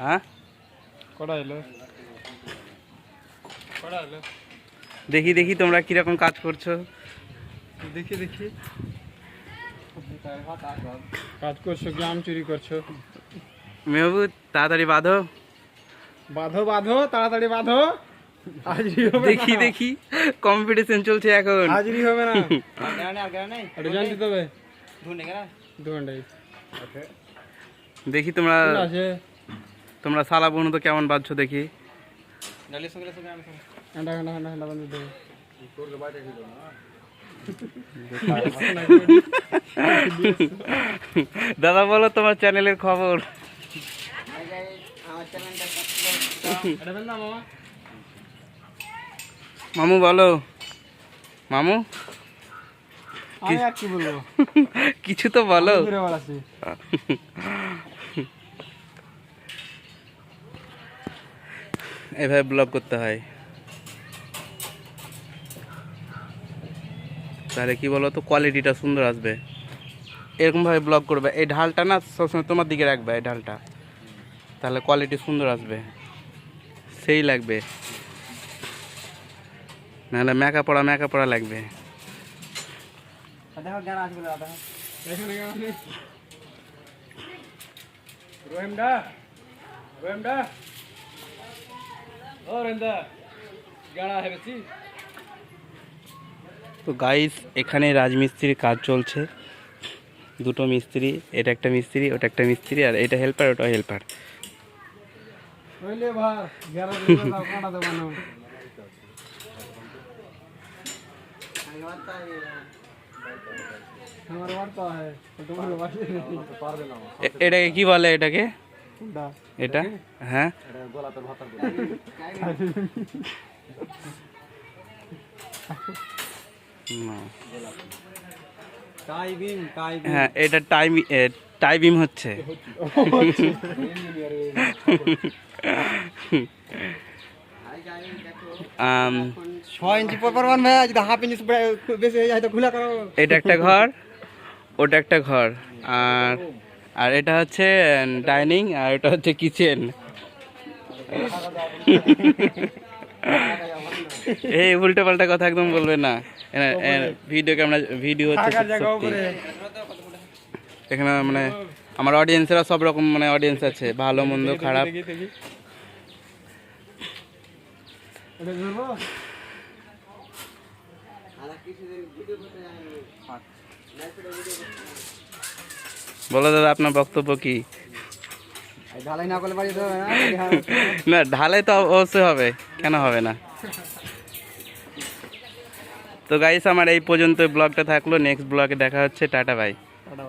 হ্যাঁ? কটা এলো কটা এলো দেখি দেখি তোমরা কীরকম কাজ করছ। দেখি দেখি। কাজ করছ কি? আম চুরি করছ? মেহবুব তাড়াতাড়ি বাঁধো। বাঁধো বাঁধো তাড়াতাড়ি বাঁধো। হাজিরি হবে দেখি দেখি। কম্পিটিশন চলছে এখন। হাজিরি হবে না। জানতে তবে দু ঘন্টায়। দেখি তোমরা আছে তোমরা সালা বোন তো কেমন বাঁধছো দেখি। দাদা বলো তোমার চ্যানেলের খবর। মামা বলো। মামু? কিছু তো বলো ঘুরে বেড়াচ্ছি এভাবে ব্লগ করতে হয়। তাহলে কি বলো তো কোয়ালিটিটা সুন্দর আসবে। এরকমভাবে ব্লগ করবে। এই ঢালটা না সবসময় তোমার দিকে রাখবে, এই ঢালটা। তাহলে কোয়ালিটি সুন্দর আসবে। সেই লাগবে। নাহলে মেকা পড়া মেকা পড়া লাগবে। তো গাইস এখানে রাজমিস্ত্রির কাজ চলছে। দুটো মিস্ত্রি এটা একটা মিস্ত্রি ওটা একটা মিস্ত্রি আর এটা হেল্পার ওটা হেল্পার এটাকে কি বলে এটাকে? এটা? হ্যাঁ। হ্যাঁ এটা টাইম টাইবিম হচ্ছে। হয়ে এটা একটা ঘর ওটা একটা ঘর। আর আর এটা হচ্ছে ডাইনিং আর এটা হচ্ছে কিচেন এই উল্টো পাল্টা কথা একদম বলবে না। ভিডিও ক্যামেরা ভিডিও হচ্ছে এখানে মানে আমার অডিয়েন্সেরা সব রকম মানে অডিয়েন্স আছে ভালো মন্দ খারাপ। ধরবো? বলো দাদা আপনার বক্তব্য কি? ঢালাই না ঢালাই তো অবশ্যই হবে কেন হবে না? তো গাইস আমার এই পর্যন্ত ব্লগটা থাকল। নেক্সট ব্লগে দেখা হচ্ছে। টাটা ভাই না